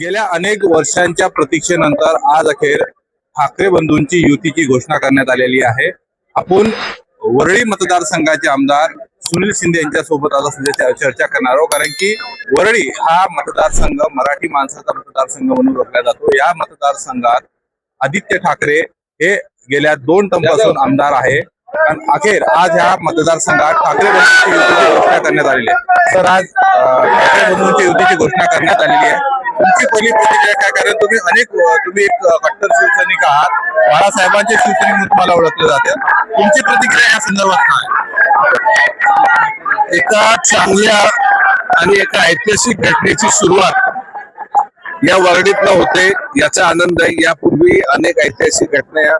गेल्या अनेक वर्षांच्या प्रतीक्षेनंतर आज अखेर ठाकरे बंधूंची युतीची घोषणा करण्यात आलेली आहे. आपण वरळी मतदारसंघाचे आमदार सुनील शिंदे यांच्या सोबत आता सध्या चर्चा करणार आहोत. कारण की वरळी हा मतदारसंघ मराठी माणसाचा मतदारसंघ म्हणून ओळखला जातो. या मतदारसंघात आदित्य ठाकरे हे गेल्या दोन टर्मपासून आमदार आहे. आणि अखेर आज ह्या मतदारसंघात ठाकरे बंधूंची युतीची घोषणा करण्यात आलेली आहे. तर आज ठाकरे बंधूंची युतीची घोषणा करण्यात आलेली आहे. तुमची पहिली प्रतिक्रिया काय कारण तुम्ही अनेक तुम्ही एक कट्टर शिवसैनिक आहात. बाळासाहेबांचे शिवसैनिक म्हणून तुम्हाला ओळखले जाते. तुमची प्रतिक्रिया या संदर्भात काय एका चांगल्या आणि एका ऐतिहासिक घटनेची सुरुवात या वर्डीतनं होते. याचा आनंद आहे. यापूर्वी अनेक ऐतिहासिक घटना या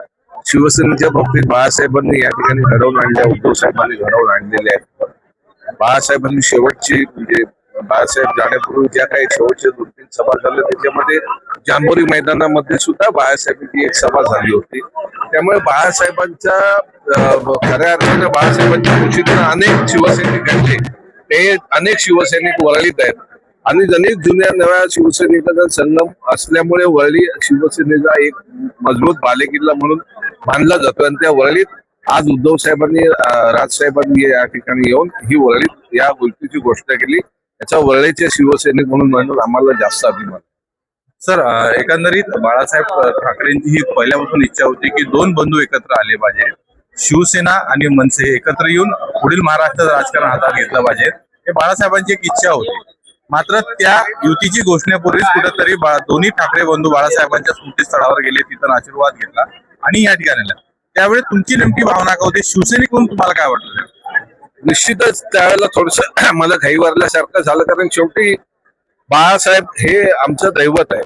शिवसेनेच्या बाबतीत बाळासाहेबांनी या ठिकाणी घडवून आणल्या उद्धव साहेबांनी घडवून आणलेल्या आहेत. बाळासाहेबांनी शेवटची म्हणजे बाळासाहेब जाण्यापूर्वी ज्या काही शेवटच्या दोन तीन सभा झाल्या त्याच्यामध्ये जांभोरी मैदानामध्ये सुद्धा बाळासाहेबांची एक सभा झाली होती. त्यामुळे बाळासाहेबांच्या खऱ्या अर्थानं बाळासाहेबांच्या कृषीतून अनेक शिवसैनिक घडले ते अनेक शिवसैनिक वरळीत आहेत. आणि अनेक जुन्या नव्या शिवसैनिकांचा संगम असल्यामुळे वरळी शिवसेनेचा एक मजबूत बालेकिल्ला म्हणून मानला जातो. आणि त्या वरळीत आज उद्धव साहेबांनी राज राजसाहेबांनी या ठिकाणी येऊन ही वरळीत या गोष्टीची घोषणा केली. याचा वरळीचे शिवसैनिक म्हणून म्हणून आम्हाला जास्त अभिमान. सर एकंदरीत बाळासाहेब ठाकरेंची ही पहिल्यापासून इच्छा होती की दोन बंधू एकत्र आले पाहिजे. शिवसेना आणि मनसे एकत्र येऊन पुढील महाराष्ट्रात राजकारण हातात घेतलं पाहिजे. हे बाळासाहेबांची एक इच्छा होती. मात्र त्या युतीची घोषणेपूर्वीच कुठेतरी दोन्ही ठाकरे बंधू बाळासाहेबांच्या स्मृतीस्थळावर गेले तिथं आशीर्वाद घेतला आणि या ठिकाणी त्यावेळी तुमची नेमकी भावना का होती? शिवसेनेकडून तुम्हाला काय वाटलं निश्चितच त्यावेळेला थोडस मला घाई वारल्यासारखं झालं कारण शेवटी बाळासाहेब हे आमचं दैवत आहे.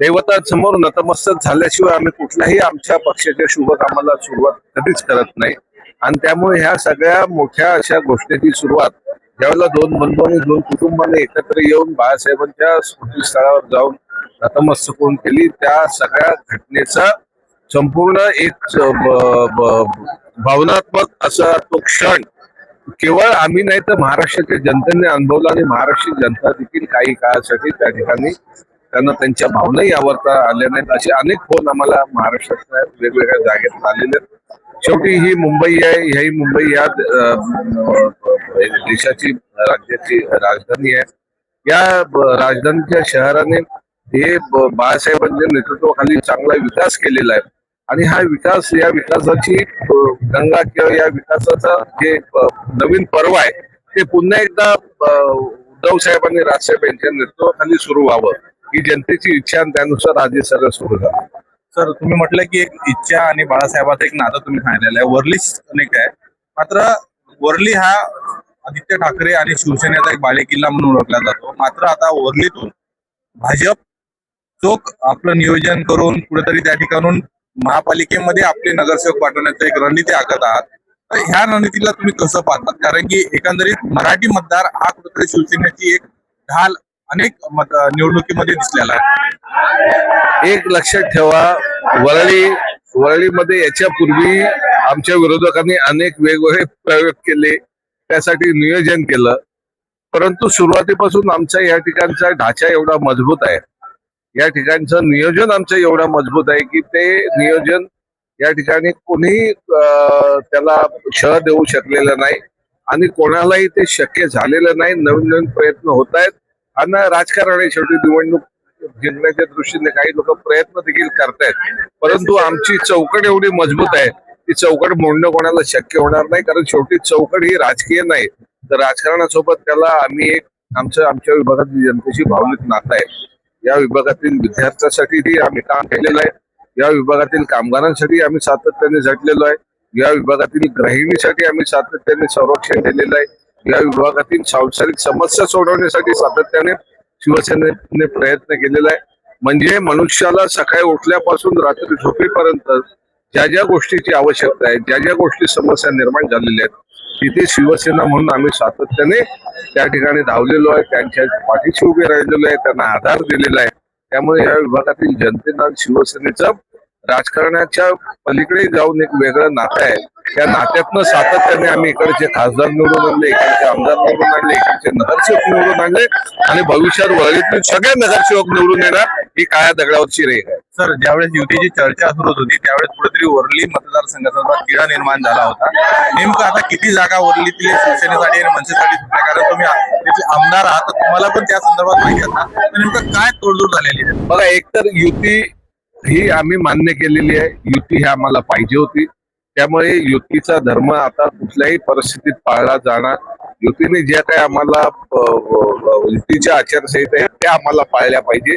दैवतासमोर नतमस्तक झाल्याशिवाय आम्ही कुठल्याही आमच्या पक्षाच्या शुभकामाला सुरुवात कधीच करत नाही. आणि त्यामुळे ह्या सगळ्या मोठ्या अशा गोष्टीची सुरुवात ज्यावेळेला दोन बंधूंनी दोन कुटुंबाने एकत्र येऊन बाळासाहेबांच्या स्मृतीस्थळावर जाऊन नतमस्तक होऊन केली त्या सगळ्या घटनेचा संपूर्ण एक भावनात्मक असा तो क्षण केवळ आम्ही नाही तर महाराष्ट्राच्या जनतेने अनुभवला आणि महाराष्ट्र जनता देखील काही काळासाठी त्या ठिकाणी त्यांना त्यांच्या भावनाही आवडता आल्या नाहीत. असे अनेक फोन आम्हाला महाराष्ट्रातल्या वेगवेगळ्या जागेत आलेले आहेत. शेवटी ही मुंबई आहे ही मुंबई या देशाची राज्याची राजधानी आहे. या राजधानीच्या शहराने हे बाळासाहेबांच्या नेतृत्वाखाली चांगला विकास केलेला आहे. आणि हा विकास या विकासाची गंगा किंवा या विकासाचा जे नवीन पर्व आहे ते पुन्हा एकदा उद्धव साहेबांनी राजसाहेब यांच्या नेतृत्वाखाली सुरू व्हावं ही जनतेची इच्छा आणि त्यानुसार आधी सगळं सुरू झालं. सर तुम्ही म्हटलं की एक इच्छा आणि बाळासाहेबाचं एक नातं तुम्ही सांगितलेलं आहे. वरलीच अनेक आहे. मात्र वरली हा आदित्य ठाकरे आणि शिवसेनेचा एक बालेकिल्ला म्हणून ओळखला जातो. मात्र आता वरलीतून भाजप चोख आपलं नियोजन करून कुठेतरी त्या ठिकाणून महापालिकेमध्ये आपले नगरसेवक पाठवण्याचं एक रणनीती आखत आहात. तर ह्या रणनीतीला तुम्ही कसं पाहतात? कारण की एकंदरीत मराठी मतदार हा कुठेतरी शिवसेनेची एक ढाल अनेक निवडणुकीमध्ये दिसलेला आहे. एक लक्षात ठेवा वरळी वरळीमध्ये याच्या पूर्वी आमच्या विरोधकांनी अनेक वेगवेगळे प्रयोग केले त्यासाठी नियोजन केलं. परंतु सुरुवातीपासून आमचा या ठिकाणचा ढाचा एवढा मजबूत आहे. या ठिकाणचं नियोजन आमचं एवढं मजबूत आहे की ते नियोजन या ठिकाणी कोणीही त्याला शह देऊ शकलेलं नाही आणि कोणालाही ते शक्य झालेलं नाही. नवीन नवीन प्रयत्न होत आहेत आणि राजकारण शेवटी निवडणूक जिंकण्याच्या दृष्टीने काही लोक प्रयत्न देखील करतायत. परंतु आमची चौकट एवढी मजबूत आहे. ती चौकट मोडणं कोणाला शक्य होणार नाही कारण शेवटी चौकट ही राजकीय नाही. तर राजकारणासोबत त्याला आम्ही एक आमचं आमच्या विभागातील जनतेशी भावनिक नातं आहे. या विभागातील विद्यार्थ्यांसाठीही आम्ही काम केलेलं आहे. या विभागातील कामगारांसाठी आम्ही सातत्याने झटलेलो आहे. या विभागातील गृहिणीसाठी आम्ही सातत्याने संरक्षण केलेलं आहे. या विभागातील सांसारिक समस्या सोडवण्यासाठी सातत्याने शिवसेनेने प्रयत्न केलेला आहे. म्हणजे मनुष्याला सकाळी उठल्यापासून रात्री झोपेपर्यंत ज्या ज्या गोष्टीची आवश्यकता आहे ज्या ज्या गोष्टी समस्या निर्माण झालेल्या आहेत तिथे शिवसेना म्हणून आम्ही सातत्याने त्या ठिकाणी धावलेलो आहे. त्यांच्या पाठीशी उभे राहिलेलो आहे. त्यांना आधार दिलेला आहे. त्यामुळे या विभागातील जनतेनं शिवसेनेचं राजकारणाच्या पलीकडे जाऊन एक वेगळं नातं आहे. त्या नात्यातनं सातत्याने आम्ही इकडचे खासदार निवडून आणले इकडचे आमदार निवडून आणले इकडचे नगरसेवक निवडून आणले आणि भविष्यात वळीतून सगळे नगरसेवक निवडून येणार ही काळ्या दगडावरची रेख आहे. सर ज्यावेळेस युतीची चर्चा सुरू होत होती त्यावेळेस कुठेतरी वरली मतदारसंघाचा तिढा निर्माण झाला होता. नेमकं आता किती जागा वरलीतील शिवसेनेसाठी आणि मनसेसाठी कारण तुम्ही आमदार आहात तर तुम्हाला पण त्या संदर्भात माहिती असणार. तर नेमकं काय तोडजोड झालेली आहे? बघा एकतर युती ही आम्ही मान्य केलेली आहे. युती ही आम्हाला पाहिजे होती. त्यामुळे युतीचा धर्म आता कुठल्याही परिस्थितीत पाळला जाणार. युतीने ज्या काही आम्हाला युतीच्या आचारसंहिता आहेत त्या आम्हाला पाळल्या पाहिजे.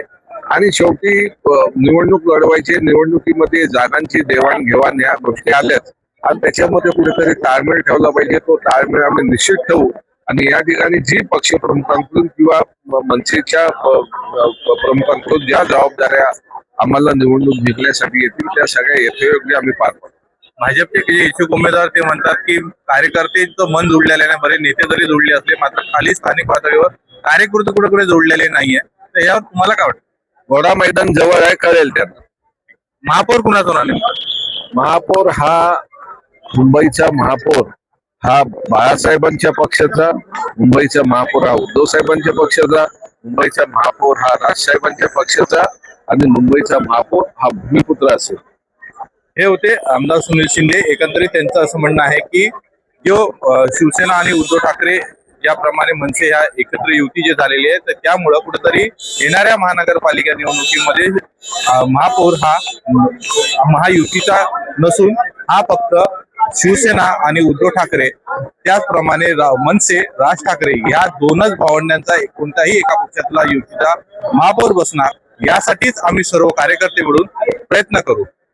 आणि शेवटी निवडणूक लढवायची निवडणुकीमध्ये जागांची देवाणघेवाण या गोष्टी आल्याच. आणि त्याच्यामध्ये कुठेतरी ताळमेळ ठेवला पाहिजे. तो ताळमेळ आम्ही निश्चित ठेवू. आणि या ठिकाणी जी पक्ष प्रमुखांकडून किंवा मनसेच्या प्रमुखांकडून ज्या जबाबदाऱ्या आम्हाला निवडणूक जिंकण्यासाठी येतील त्या सगळ्या यथोयोग्य आम्ही पार पाडू. भाजपचे जे इच्छुक उमेदवार ते म्हणतात की कार्यकर्त्यांचं मन जोडलेलं नाही. बरे नेते जरी जोडले असले मात्र खाली स्थानिक पातळीवर कार्यकर्ते कुठे कुठे जोडलेले नाहीये. तर यावर तुम्हाला काय वाटतं? घोडा मैदान जवळ आहे कळेल त्यांना. महापौर कुणाचं आले? महापौर हा मुंबईचा महापौर. हा बाळासाहेबांच्या पक्षाचा मुंबईचा महापौर हा उद्धव साहेबांच्या पक्षाचा मुंबईचा महापौर हा राजसाहेबांच्या पक्षाचा आणि मुंबईचा महापौर हा भूमिपुत्र असेल. हे होते आमदार सुनील शिंदे. एकंदरीत त्यांचं असं म्हणणं आहे की जो शिवसेना आणि उद्धव ठाकरे याप्रमाणे मनसे ह्या एकत्र युती जे झालेली आहे तर त्यामुळं कुठेतरी येणाऱ्या महानगरपालिका निवडणुकीमध्ये महापौर हा महायुतीचा नसून हा फक्त शिवसेना आणि उद्धव ठाकरे त्याचप्रमाणे मनसे राज ठाकरे या दोनच भावंडांचा कोणत्याही एका पक्षातला युतीचा महापौर बसणार यासाठीच आम्ही सर्व कार्यकर्ते मिळून प्रयत्न करू.